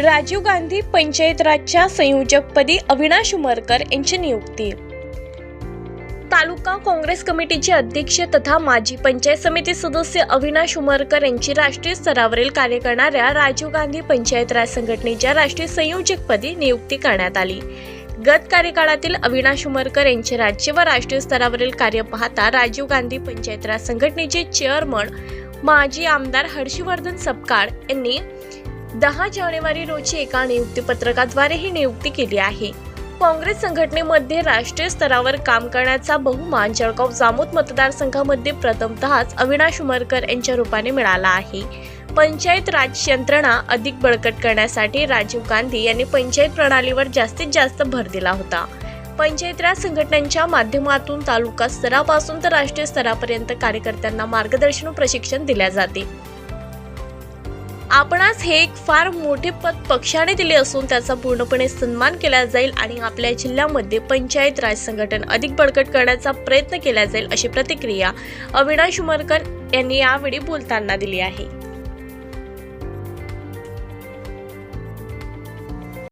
राजीव गांधी पंचायत राजच्या संयोजकपदी अविनाश उमरकर यांची नियुक्ती. तालुका काँग्रेस कमिटीचे अध्यक्ष तथा माजी पंचायत समिती सदस्य अविनाश उमरकर यांची राष्ट्रीय स्तरावरील कार्य करणाऱ्या राजीव गांधी पंचायत राज संघटनेच्या राष्ट्रीय संयोजकपदी नियुक्ती करण्यात आली. गत कार्यकाळातील अविनाश उमरकर यांचे राज्य व राष्ट्रीय स्तरावरील कार्य पाहता राजीव गांधी पंचायत राज संघटनेचे चेअरमन माजी आमदार हर्षवर्धन सपकाळ यांनी दहा जानेवारी रोजी एका नियुक्ती पत्रकाद्वारे ही नियुक्ती केली आहे. काँग्रेस संघटनेमध्ये राष्ट्रीय स्तरावर काम करण्याचा बहुमान जळगाव जामोद मतदारसंघामध्ये प्रथमतःच अविनाश उमरकर यांच्या रूपाने मिळाला आहे. पंचायत राज यंत्रणा अधिक बळकट करण्यासाठी राजीव गांधी यांनी पंचायत प्रणालीवर जास्तीत जास्त भर दिला होता. पंचायत राज संघटनांच्या माध्यमातून तालुका स्तरापासून तर राष्ट्रीय स्तरापर्यंत कार्यकर्त्यांना मार्गदर्शन प्रशिक्षण दिले जाते. आपणास हे एक फार मोठे पद पक्षाने दिले असून त्याचा पूर्णपणे सन्मान केला जाईल आणि आपल्या जिल्ह्यामध्ये पंचायत राज संघटन अधिक बळकट करण्याचा प्रयत्न केला जाईल अशी प्रतिक्रिया अविनाश उमरकर यांनी यावेळी बोलताना दिली आहे.